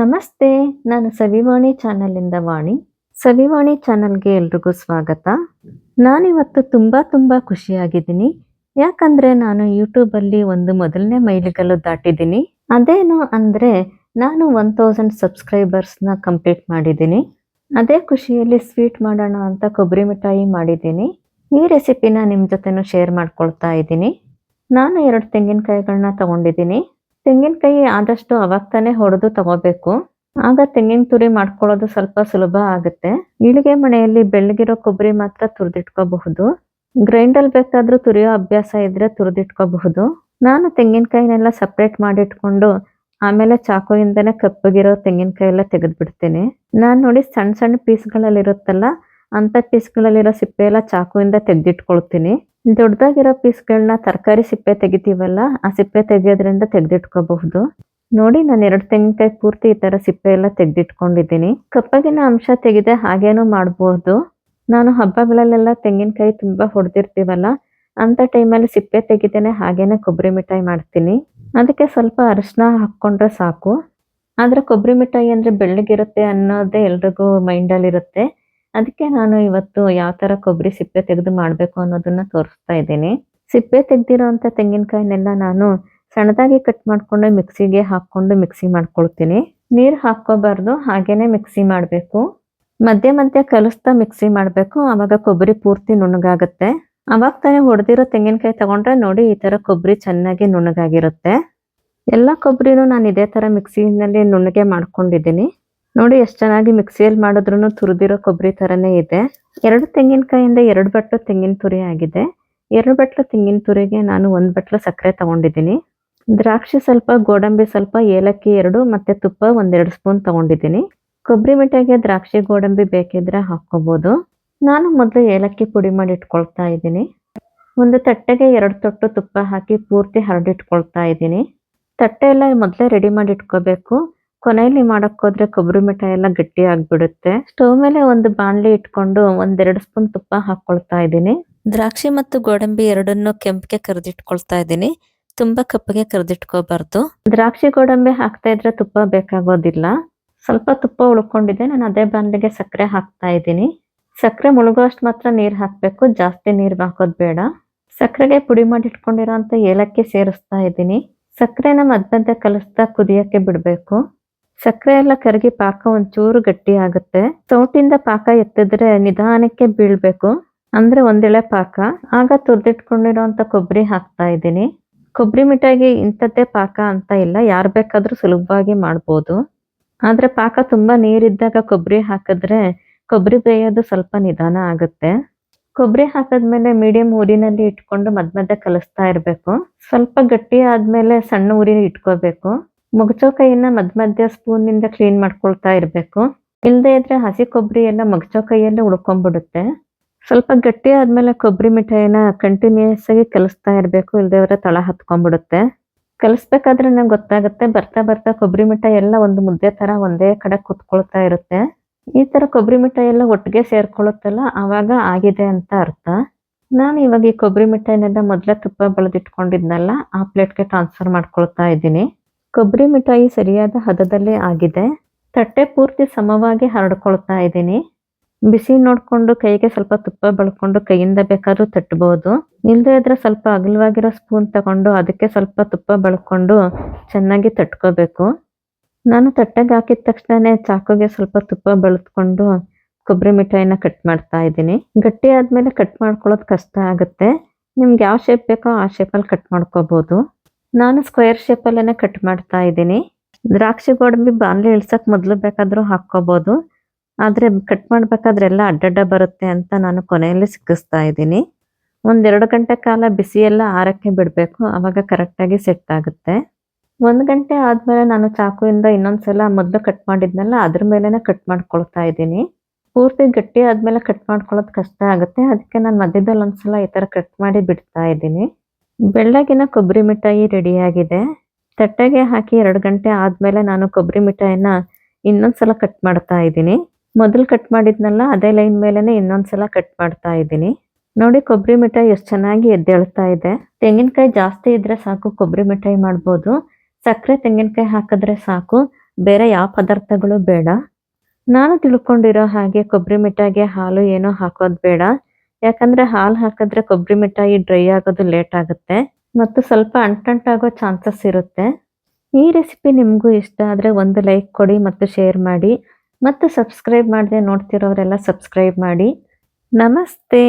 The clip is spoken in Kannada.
ನಮಸ್ತೆ, ನಾನು ಸವಿವಾಣಿ ಚಾನಲಿಂದ ವಾಣಿ. ಸವಿವಾಣಿ ಚಾನಲ್ಗೆ ಎಲ್ರಿಗೂ ಸ್ವಾಗತ. ನಾನಿವತ್ತು ತುಂಬ ತುಂಬ ಖುಷಿಯಾಗಿದ್ದೀನಿ. ಯಾಕಂದ್ರೆ ನಾನು ಯೂಟ್ಯೂಬಲ್ಲಿ ಒಂದು ಮೊದಲನೇ ಮೈಲಿಗಲ್ಲು ದಾಟಿದ್ದೀನಿ. ಅದೇನು ಅಂದರೆ ನಾನು ಒನ್ ತೌಸಂಡ್ ಸಬ್ಸ್ಕ್ರೈಬರ್ಸ್ನ ಕಂಪ್ಲೀಟ್ ಮಾಡಿದ್ದೀನಿ. ಅದೇ ಖುಷಿಯಲ್ಲಿ ಸ್ವೀಟ್ ಮಾಡೋಣ ಅಂತ ಕೊಬ್ಬರಿ ಮಿಠಾಯಿ ಮಾಡಿದ್ದೀನಿ. ಈ ರೆಸಿಪಿನ ನಿಮ್ಮ ಜೊತೆನೂ ಶೇರ್ ಮಾಡ್ಕೊಳ್ತಾ ಇದ್ದೀನಿ. ನಾನು ಎರಡು ತೆಂಗಿನಕಾಯಿಗಳನ್ನ ತಗೊಂಡಿದ್ದೀನಿ. ತೆಂಗಿನಕಾಯಿ ಆದಷ್ಟು ಅವಾಗ ತಾನೇ ಹೊಡೆದು ತಗೋಬೇಕು. ಆಗ ತೆಂಗಿನ ತುರಿ ಮಾಡ್ಕೊಳ್ಳೋದು ಸ್ವಲ್ಪ ಸುಲಭ ಆಗುತ್ತೆ. ಇಳಿಗೆ ಮನೆಯಲ್ಲಿ ಬೆಳ್ಳಗಿರೋ ಕೊಬ್ಬರಿ ಮಾತ್ರ ತುರಿದಿಟ್ಕೋಬಹುದು. ಗ್ರೈಂಡರ್ ಬೇಕಾದ್ರೂ ತುರಿಯೋ ಅಭ್ಯಾಸ ಇದ್ರೆ ತುರಿದಿಟ್ಕೋಬಹುದು. ನಾನು ತೆಂಗಿನಕಾಯಿನೆಲ್ಲ ಸಪ್ರೇಟ್ ಮಾಡಿಟ್ಕೊಂಡು ಆಮೇಲೆ ಚಾಕುವಿಂದನೇ ಕಪ್ಪಗಿರೋ ತೆಂಗಿನಕಾಯಿ ಎಲ್ಲ ತೆಗೆದ್ಬಿಡ್ತೀನಿ. ನಾನು ನೋಡಿ ಸಣ್ಣ ಸಣ್ಣ ಪೀಸ್ಗಳಲ್ಲಿರುತ್ತಲ್ಲ, ಅಂತ ಪೀಸ್ಗಳಲ್ಲಿರೋ ಸಿಪ್ಪೆ ಎಲ್ಲ ಚಾಕುವಿಂದ ತೆಗೆದಿಟ್ಕೊಳ್ತೀನಿ. ದೊಡ್ಡದಾಗಿರೋ ಪೀಸ್ಗಳನ್ನ ತರಕಾರಿ ಸಿಪ್ಪೆ ತೆಗಿತೀವಲ್ಲ, ಆ ಸಿಪ್ಪೆ ತೆಗೆಯೋದ್ರಿಂದ ತೆಗೆದಿಟ್ಕೋಬಹುದು. ನೋಡಿ, ನಾನು ಎರಡು ತೆಂಗಿನಕಾಯಿ ಪೂರ್ತಿ ಈ ತರ ಸಿಪ್ಪೆ ಎಲ್ಲ ತೆಗೆದಿಟ್ಕೊಂಡಿದ್ದೀನಿ. ಕಪ್ಪಗಿನ ಅಂಶ ತೆಗೆದೆ ಹಾಗೇನೂ ಮಾಡಬಹುದು ನಾನು ಹಬ್ಬಗಳಲ್ಲೆಲ್ಲ ತೆಂಗಿನಕಾಯಿ ತುಂಬಾ ಹೊಡೆದಿರ್ತೀವಲ್ಲ, ಅಂತ ಟೈಮಲ್ಲಿ ಸಿಪ್ಪೆ ತೆಗಿದೇನೆ ಹಾಗೇನೆ ಕೊಬ್ಬರಿ ಮಿಠಾಯಿ ಮಾಡ್ತೀನಿ. ಅದಕ್ಕೆ ಸ್ವಲ್ಪ ಅರಿಶಿನ ಹಾಕ್ಕೊಂಡ್ರೆ ಸಾಕು. ಆದ್ರೆ ಕೊಬ್ಬರಿ ಮಿಠಾಯಿ ಅಂದ್ರೆ ಬೆಳ್ಳಗಿರುತ್ತೆ ಅನ್ನೋದೇ ಎಲ್ರಿಗೂ ಮೈಂಡಲ್ಲಿರುತ್ತೆ. ಅದಕ್ಕೆ ನಾನು ಇವತ್ತು ಯಾವ ತರ ಕೊಬ್ಬರಿ ಸಿಪ್ಪೆ ತೆಗೆದು ಮಾಡಬೇಕು ಅನ್ನೋದನ್ನ ತೋರಿಸ್ತಾ ಇದ್ದೀನಿ. ಸಿಪ್ಪೆ ತೆಗೆದಿರೋಂಥ ತೆಂಗಿನಕಾಯಿನೆಲ್ಲ ನಾನು ಸಣ್ಣದಾಗಿ ಕಟ್ ಮಾಡ್ಕೊಂಡು ಮಿಕ್ಸಿಗೆ ಹಾಕೊಂಡು ಮಿಕ್ಸಿ ಮಾಡ್ಕೊಳ್ತೀನಿ. ನೀರು ಹಾಕ್ಕೋಬಾರ್ದು, ಹಾಗೇನೆ ಮಿಕ್ಸಿ ಮಾಡಬೇಕು. ಮಧ್ಯೆ ಮಧ್ಯೆ ಕಲಿಸ್ತಾ ಮಿಕ್ಸಿ ಮಾಡಬೇಕು, ಆವಾಗ ಕೊಬ್ಬರಿ ಪೂರ್ತಿ ನುಣ್ಣಗಾಗುತ್ತೆ. ಅವಾಗ ತಾನೇ ಹೊಡೆದಿರೋ ತೆಂಗಿನಕಾಯಿ ತಗೊಂಡ್ರೆ ನೋಡಿ ಈ ತರ ಕೊಬ್ಬರಿ ಚೆನ್ನಾಗಿ ನುಣ್ಣಗಾಗಿರುತ್ತೆ. ಎಲ್ಲ ಕೊಬ್ಬರಿನೂ ನಾನು ಇದೇ ತರ ಮಿಕ್ಸಿನಲ್ಲಿ ನುಣ್ಣಗೆ ಮಾಡ್ಕೊಂಡಿದ್ದೀನಿ. ನೋಡಿ ಎಷ್ಟು ಚೆನ್ನಾಗಿ ಮಿಕ್ಸಿಯಲ್ಲಿ ಮಾಡಿದ್ರು ತುರಿದಿರೋ ಕೊಬ್ಬರಿ ಥರನೇ ಇದೆ. ಎರಡು ತೆಂಗಿನಕಾಯಿಂದ ಎರಡು ಬಟ್ಲು ತೆಂಗಿನ ತುರಿ ಆಗಿದೆ. ಎರಡು ಬಟ್ಲು ತೆಂಗಿನ ತುರಿಗೆ ನಾನು ಒಂದು ಬಟ್ಲು ಸಕ್ಕರೆ ತಗೊಂಡಿದ್ದೀನಿ. ದ್ರಾಕ್ಷಿ ಸ್ವಲ್ಪ, ಗೋಡಂಬಿ ಸ್ವಲ್ಪ, ಏಲಕ್ಕಿ ಎರಡು ಮತ್ತೆ ತುಪ್ಪ ಒಂದೆರಡು ಸ್ಪೂನ್ ತಗೊಂಡಿದ್ದೀನಿ. ಕೊಬ್ಬರಿ ಮಿಠಾಯಿಗೆ ದ್ರಾಕ್ಷಿ, ಗೋಡಂಬಿ ಬೇಕಿದ್ರೆ ಹಾಕ್ಕೋಬೋದು. ನಾನು ಮೊದಲು ಏಲಕ್ಕಿ ಪುಡಿ ಮಾಡಿ ಇಟ್ಕೊಳ್ತಾ ಇದ್ದೀನಿ. ಒಂದು ತಟ್ಟೆಗೆ ಎರಡು ತೊಟ್ಟು ತುಪ್ಪ ಹಾಕಿ ಪೂರ್ತಿ ಹರಡಿಟ್ಕೊಳ್ತಾ ಇದ್ದೀನಿ. ತಟ್ಟೆ ಎಲ್ಲ ಮೊದಲೇ ರೆಡಿ ಮಾಡಿ ಇಟ್ಕೋಬೇಕು. ಕೊನೆಯಲ್ಲಿ ಮಾಡಕ್ ಹೋದ್ರೆ ಕೊಬ್ಬರಿ ಮಿಠಾಯಿ ಎಲ್ಲ ಗಟ್ಟಿ ಆಗ್ಬಿಡುತ್ತೆ. ಸ್ಟವ್ ಮೇಲೆ ಒಂದು ಬಾಣಲಿ ಇಟ್ಕೊಂಡು ಒಂದೆರಡು ಸ್ಪೂನ್ ತುಪ್ಪ ಹಾಕೊಳ್ತಾ ಇದ್ದೀನಿ. ದ್ರಾಕ್ಷಿ ಮತ್ತು ಗೋಡಂಬಿ ಎರಡನ್ನು ಕೆಂಪಿಗೆ ಕರೆದಿಟ್ಕೊಳ್ತಾ ಇದ್ದೀನಿ. ತುಂಬಾ ಕಪ್ಪಗೆ ಕರೆದಿಟ್ಕೋಬಾರ್ದು. ದ್ರಾಕ್ಷಿ, ಗೋಡಂಬಿ ಹಾಕ್ತಾ ಇದ್ರೆ ತುಪ್ಪ ಬೇಕಾಗೋದಿಲ್ಲ. ಸ್ವಲ್ಪ ತುಪ್ಪ ಉಳ್ಕೊಂಡಿದೆ. ನಾನು ಅದೇ ಬಾಣಲಿಗೆ ಸಕ್ಕರೆ ಹಾಕ್ತಾ ಇದ್ದೀನಿ. ಸಕ್ಕರೆ ಮುಳುಗೋ ಅಷ್ಟು ಮಾತ್ರ ನೀರು ಹಾಕ್ಬೇಕು. ಜಾಸ್ತಿ ನೀರು ಹಾಕೋದು ಬೇಡ. ಸಕ್ಕರೆಗೆ ಪುಡಿ ಮಾಡಿ ಇಟ್ಕೊಂಡಿರೋಂಥ ಏಲಕ್ಕಿ ಸೇರಿಸ್ತಾ ಇದ್ದೀನಿ. ಸಕ್ಕರೆನ ಮಧ್ಯೆ ಕಲಿಸ್ತಾ ಕುದಿಯಕ್ಕೆ ಬಿಡಬೇಕು. ಸಕ್ಕರೆ ಎಲ್ಲ ಕರಗಿ ಪಾಕ ಒಂಚೂರು ಗಟ್ಟಿ ಆಗುತ್ತೆ. ಸೌಟಿಂದ ಪಾಕ ಎತ್ತಿದ್ರೆ ನಿಧಾನಕ್ಕೆ ಬೀಳ್ಬೇಕು. ಅಂದ್ರೆ ಒಂದೆಳೆ ಪಾಕ. ಆಗ ತುರ್ದಿಟ್ಕೊಂಡಿರೋಂಥ ಕೊಬ್ಬರಿ ಹಾಕ್ತಾ ಇದ್ದೀನಿ. ಕೊಬ್ಬರಿ ಮಿಠಾಯಿಗೆ ಇಂಥದ್ದೇ ಪಾಕ ಅಂತ ಇಲ್ಲ. ಯಾರು ಬೇಕಾದ್ರೂ ಸುಲಭವಾಗಿ ಮಾಡ್ಬೋದು. ಆದ್ರೆ ಪಾಕ ತುಂಬಾ ನೀರಿದ್ದಾಗ ಕೊಬ್ಬರಿ ಹಾಕಿದ್ರೆ ಕೊಬ್ಬರಿ ಬೇಯೋದು ಸ್ವಲ್ಪ ನಿಧಾನ ಆಗುತ್ತೆ. ಕೊಬ್ಬರಿ ಹಾಕಿದ್ಮೇಲೆ ಮೀಡಿಯಂ ಊರಿನಲ್ಲಿ ಇಟ್ಕೊಂಡು ಮಧ್ಯ ಮಧ್ಯ ಕಲಿಸ್ತಾ ಇರಬೇಕು. ಸ್ವಲ್ಪ ಗಟ್ಟಿ ಆದ್ಮೇಲೆ ಸಣ್ಣ ಊರಿನ ಇಟ್ಕೋಬೇಕು. ಮುಗ್ಚೋ ಕೈಯನ್ನ ಮಧ್ಯ ಮಧ್ಯ ಸ್ಪೂನ್ನಿಂದ ಕ್ಲೀನ್ ಮಾಡ್ಕೊಳ್ತಾ ಇರಬೇಕು. ಇಲ್ಲದೆ ಇದ್ರೆ ಹಸಿ ಕೊಬ್ಬರಿ ಎಲ್ಲ ಮಗ್ಚೋ ಕೈಯಲ್ಲೇ ಉಳ್ಕೊಂಡ್ಬಿಡುತ್ತೆ. ಸ್ವಲ್ಪ ಗಟ್ಟಿ ಆದ್ಮೇಲೆ ಕೊಬ್ಬರಿ ಮಿಠಾಯಿನ ಕಂಟಿನ್ಯೂಸ್ ಆಗಿ ಕಲಿಸ್ತಾ ಇರಬೇಕು. ಇಲ್ಲದೆ ಇದ್ರೆ ತಳ ಹತ್ಕೊಂಡ್ಬಿಡುತ್ತೆ. ಕಲಿಸ್ಬೇಕಾದ್ರೆ ನಂಗೆ ಗೊತ್ತಾಗುತ್ತೆ. ಬರ್ತಾ ಬರ್ತಾ ಕೊಬ್ಬರಿ ಮಿಠಾಯಿ ಎಲ್ಲ ಒಂದು ಮುದ್ದೆ ತರ ಒಂದೇ ಕಡೆ ಕುತ್ಕೊಳ್ತಾ ಇರುತ್ತೆ. ಈ ತರ ಕೊಬ್ಬರಿ ಮಿಠಾಯಿ ಎಲ್ಲ ಒಟ್ಟಿಗೆ ಸೇರ್ಕೊಳ್ಳುತ್ತಲ್ಲ, ಆವಾಗ ಆಗಿದೆ ಅಂತ ಅರ್ಥ. ನಾನು ಇವಾಗ ಈ ಕೊಬ್ಬರಿ ಮಿಠಾಯಿನೆಲ್ಲ ಮೊದಲೇ ತುಪ್ಪ ಬಳದಿಟ್ಕೊಂಡಿದ್ನಲ್ಲ, ಆ ಪ್ಲೇಟ್ಗೆ ಟ್ರಾನ್ಸ್ಫರ್ ಮಾಡ್ಕೊಳ್ತಾ ಇದ್ದೀನಿ. ಕೊಬ್ಬರಿ ಮಿಠಾಯಿ ಸರಿಯಾದ ಹದದಲ್ಲೇ ಆಗಿದೆ. ತಟ್ಟೆ ಪೂರ್ತಿ ಸಮವಾಗಿ ಹರಡ್ಕೊಳ್ತಾ ಇದ್ದೀನಿ. ಬಿಸಿ ನೋಡ್ಕೊಂಡು ಕೈಗೆ ಸ್ವಲ್ಪ ತುಪ್ಪ ಬಳ್ಕೊಂಡು ಕೈಯಿಂದ ಬೇಕಾದ್ರೂ ತಟ್ಟಬಹುದು. ಇಲ್ಲದೇ ಇದ್ರೆ ಸ್ವಲ್ಪ ಅಗಲವಾಗಿರೋ ಸ್ಪೂನ್ ತಗೊಂಡು ಅದಕ್ಕೆ ಸ್ವಲ್ಪ ತುಪ್ಪ ಬಳ್ಕೊಂಡು ಚೆನ್ನಾಗಿ ತಟ್ಕೋಬೇಕು. ನಾನು ತಟ್ಟೆಗೆ ಹಾಕಿದ ತಕ್ಷಣನೇ ಚಾಕುಗೆ ಸ್ವಲ್ಪ ತುಪ್ಪ ಬಳಸ್ಕೊಂಡು ಕೊಬ್ಬರಿ ಮಿಠಾಯಿನ ಕಟ್ ಮಾಡ್ತಾ ಇದ್ದೀನಿ. ಗಟ್ಟಿ ಆದ್ಮೇಲೆ ಕಟ್ ಮಾಡ್ಕೊಳ್ಳೋದು ಕಷ್ಟ ಆಗುತ್ತೆ. ನಿಮ್ಗೆ ಯಾವ ಶೇಪ್ ಬೇಕೋ ಆ ಶೇಪಲ್ಲಿ ಕಟ್ ಮಾಡ್ಕೋಬಹುದು. ನಾನು ಸ್ಕ್ವೇರ್ ಶೇಪಲ್ಲೇ ಕಟ್ ಮಾಡ್ತಾ ಇದ್ದೀನಿ. ದ್ರಾಕ್ಷಿ ಗೋಡಂಬಿ ಬಾಣಲೆ ಇಳ್ಸಕ್ಕೆ ಮೊದಲು ಬೇಕಾದರೂ ಹಾಕ್ಕೋಬೋದು. ಆದ್ರೆ ಕಟ್ ಮಾಡಬೇಕಾದ್ರೆ ಎಲ್ಲ ಅಡ್ಡಡ್ಡ ಬರುತ್ತೆ ಅಂತ ನಾನು ಕೊನೆಯಲ್ಲಿ ಸಿಕ್ಕಿಸ್ತಾ ಇದ್ದೀನಿ. ಒಂದೆರಡು ಗಂಟೆ ಕಾಲ ಬಿಸಿ ಎಲ್ಲ ಆರಕ್ಕೆ ಬಿಡಬೇಕು. ಅವಾಗ ಕರೆಕ್ಟಾಗಿ ಸೆಟ್ ಆಗುತ್ತೆ. ಒಂದು ಗಂಟೆ ಆದಮೇಲೆ ನಾನು ಚಾಕುವಿಂದ ಇನ್ನೊಂದ್ಸಲ ಮೊದಲು ಕಟ್ ಮಾಡಿದ್ನಲ್ಲ, ಅದ್ರ ಮೇಲೇ ಕಟ್ ಮಾಡ್ಕೊಳ್ತಾ ಇದ್ದೀನಿ. ಪೂರ್ತಿ ಗಟ್ಟಿ ಆದ್ಮೇಲೆ ಕಟ್ ಮಾಡ್ಕೊಳ್ಳೋದು ಕಷ್ಟ ಆಗುತ್ತೆ. ಅದಕ್ಕೆ ನಾನು ಮಧ್ಯದಲ್ಲಿ ಒಂದ್ಸಲ ಈ ತರ ಕಟ್ ಮಾಡಿ ಬಿಡ್ತಾ ಇದ್ದೀನಿ. ಬೆಳ್ಳಗಿನ ಕೊಬ್ಬರಿ ಮಿಠಾಯಿ ರೆಡಿಯಾಗಿದೆ. ತಟ್ಟೆಗೆ ಹಾಕಿ ಎರಡು ಗಂಟೆ ಆದಮೇಲೆ ನಾನು ಕೊಬ್ಬರಿ ಮಿಠಾಯಿನ ಇನ್ನೊಂದ್ಸಲ ಕಟ್ ಮಾಡ್ತಾ ಇದ್ದೀನಿ. ಮೊದಲು ಕಟ್ ಮಾಡಿದ್ನಲ್ಲ, ಅದೇ ಲೈನ್ ಮೇಲೆನೆ ಇನ್ನೊಂದ್ಸಲ ಕಟ್ ಮಾಡ್ತಾ ಇದ್ದೀನಿ. ನೋಡಿ, ಕೊಬ್ಬರಿ ಮಿಠಾಯಿ ಎಷ್ಟು ಚೆನ್ನಾಗಿ ಎದ್ದೇಳ್ತಾ ಇದೆ. ತೆಂಗಿನಕಾಯಿ ಜಾಸ್ತಿ ಇದ್ರೆ ಸಾಕು, ಕೊಬ್ಬರಿ ಮಿಠಾಯಿ ಮಾಡ್ಬೋದು. ಸಕ್ಕರೆ ತೆಂಗಿನಕಾಯಿ ಹಾಕಿದ್ರೆ ಸಾಕು, ಬೇರೆ ಯಾವ ಪದಾರ್ಥಗಳು ಬೇಡ. ನಾನು ತಿಳ್ಕೊಂಡಿರೋ ಹಾಗೆ ಕೊಬ್ಬರಿ ಮಿಠಾಯಿಗೆ ಹಾಲು ಏನೋ ಹಾಕೋದು ಬೇಡ. ಯಾಕಂದ್ರೆ ಹಾಲು ಹಾಕಿದ್ರೆ ಕೊಬ್ಬರಿ ಮಿಠಾಯಿ ಡ್ರೈ ಆಗೋದು ಲೇಟ್ ಆಗುತ್ತೆ ಮತ್ತು ಸ್ವಲ್ಪ ಅಂಟಂಟಾಗೋ ಚಾನ್ಸಸ್ ಇರುತ್ತೆ. ಈ ರೆಸಿಪಿ ನಿಮಗೂ ಇಷ್ಟ ಆದರೆ ಒಂದು ಲೈಕ್ ಕೊಡಿ ಮತ್ತು ಶೇರ್ ಮಾಡಿ ಮತ್ತು ಸಬ್ಸ್ಕ್ರೈಬ್ ಮಾಡದೆ ನೋಡ್ತಿರೋರೆಲ್ಲ ಸಬ್ಸ್ಕ್ರೈಬ್ ಮಾಡಿ. ನಮಸ್ತೆ!